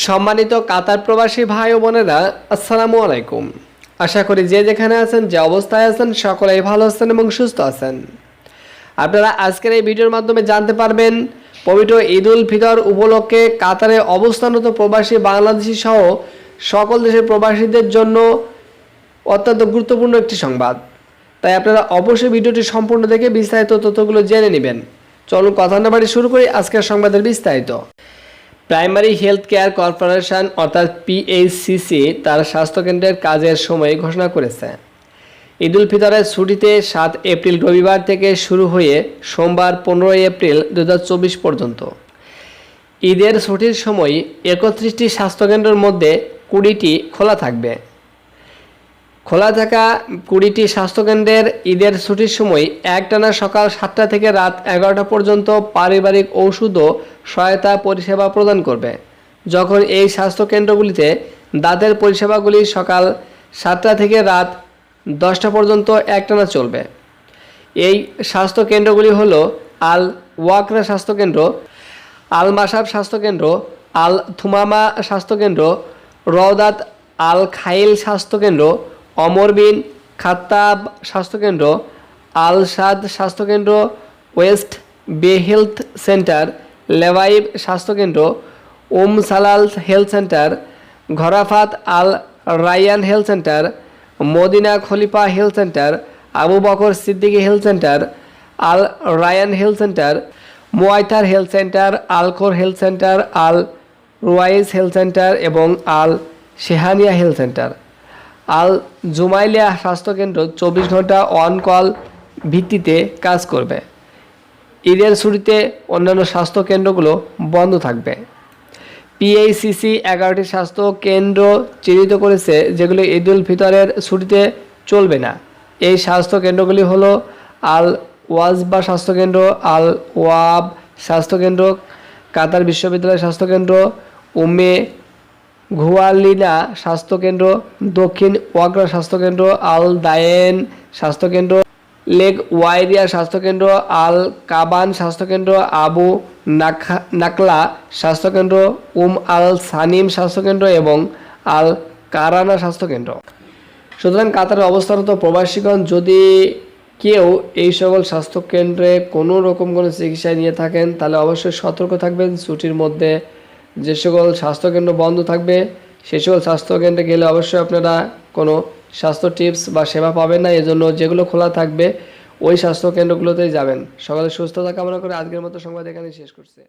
সম্মানিত কাতার প্রবাসী ভাই ও বোনেরা, আসসালামু আলাইকুম। আশা করি যে যেখানে আছেন, যে অবস্থায় আছেন, সকলেই ভালো আছেন এবং সুস্থ আছেন। আপনারা আজকের এই ভিডিওর মাধ্যমে জানতে পারবেন, পবিত্র ঈদ উল ফিতর উপলক্ষে কাতারে অবস্থানরত প্রবাসী বাংলাদেশি সহ সকল দেশের প্রবাসীদের জন্য অত্যন্ত গুরুত্বপূর্ণ একটি সংবাদ। তাই আপনারা অবশ্যই ভিডিওটি সম্পূর্ণ দেখে বিস্তারিত তথ্যগুলো জেনে নেবেন। চলুন কথা না বাড়ি শুরু করি আজকের সংবাদের বিস্তারিত। প্রাইমারি হেলথ কেয়ার কর্পোরেশন অর্থাৎ পিএইচসিসি তার স্বাস্থ্যকেন্দ্রের কাজের সময় ঘোষণা করেছে। ঈদ উল ফিতরের ছুটিতে সাত এপ্রিল রবিবার থেকে শুরু হয়ে সোমবার পনেরোই এপ্রিল দু হাজার চব্বিশ পর্যন্ত। ঈদের ছুটির সময় একত্রিশটি স্বাস্থ্যকেন্দ্রের মধ্যে কুড়িটি খোলা থাকবে। খোলা থাকা কুড়িটি স্বাস্থ্যকেন্দ্রের ঈদের ছুটির সময় একটানা সকাল সাতটা থেকে রাত এগারোটা পর্যন্ত পারিবারিক ঔষধ ও সহায়তা পরিষেবা প্রদান করবে। যখন এই স্বাস্থ্যকেন্দ্রগুলিতে দাঁতের পরিষেবাগুলি সকাল সাতটা থেকে রাত দশটা পর্যন্ত একটানা চলবে। এই স্বাস্থ্য কেন্দ্রগুলি হলো আল ওয়াকরা স্বাস্থ্যকেন্দ্র, আল মাসাব স্বাস্থ্যকেন্দ্র, আল থুমামা স্বাস্থ্যকেন্দ্র, রওদাত আল খাইল স্বাস্থ্যকেন্দ্র অমরবিন খাত্তাব স্বাস্থ্যকেন্দ্র, আলসাদ স্বাস্থ্যকেন্দ্র, ওয়েস্ট বে হেলথ সেন্টার লেভাইব স্বাস্থ্যকেন্দ্র Umm Salal health centre, Gharrafat Al Rayyan health centre, Madinat Khalifa health centre, Abu Bakr Siddiqui health centre, Al Rayyan health centre Muaither health centre Al Khor health centre, Al Ruwais health centre এবং Al শেহানিয়া health centre. আল জুমাইলিয়া স্বাস্থ্যকেন্দ্র চব্বিশ ঘণ্টা on call ভিত্তিতে কাজ করবে। ঈদের ছুটিতে অন্যান্য স্বাস্থ্য কেন্দ্রগুলো বন্ধ থাকবে। পিএইসিসি এগারোটি স্বাস্থ্য কেন্দ্র চিহ্নিত করেছে যেগুলো ঈদ উল ফিতরের ছুটিতে চলবে না। এই স্বাস্থ্য কেন্দ্রগুলি হলো আল ওয়াজবা স্বাস্থ্যকেন্দ্র আল ওয়াব স্বাস্থ্যকেন্দ্র, কাতার বিশ্ববিদ্যালয় স্বাস্থ্যকেন্দ্র, উমে ঘুয়ালিনা স্বাস্থ্যকেন্দ্র, দক্ষিণ ওয়াগরা স্বাস্থ্যকেন্দ্র, আল দায়েন স্বাস্থ্যকেন্দ্র, লেক ওয়াইরিয়া স্বাস্থ্যকেন্দ্র, আল কাবান স্বাস্থ্যকেন্দ্র, আবু নাকলা স্বাস্থ্যকেন্দ্র, উম আল সানিম স্বাস্থ্যকেন্দ্র এবং আল কারানা স্বাস্থ্যকেন্দ্র। সুতরাং কাতারে অবস্থানরত প্রবাসীগণ যদি কেউ এই সকল স্বাস্থ্যকেন্দ্রে কোনো রকম কোনো চিকিৎসা নিয়ে থাকেন, তাহলে অবশ্যই সতর্ক থাকবেন। ছুটির মধ্যে যে সকল স্বাস্থ্যকেন্দ্র বন্ধ থাকবে, সে সকল স্বাস্থ্যকেন্দ্রে গেলে অবশ্যই আপনারা কোনো স্বাস্থ্য টিপস বা সেবা পাবেন না। এজন্য যেগুলো খোলা থাকবে, ওই স্বাস্থ্যকেন্দ্রগুলোতেই যাবেন। সকালে সুস্থতা কামনা করে আজকের মতো সংবাদ এখানে শেষ করছে।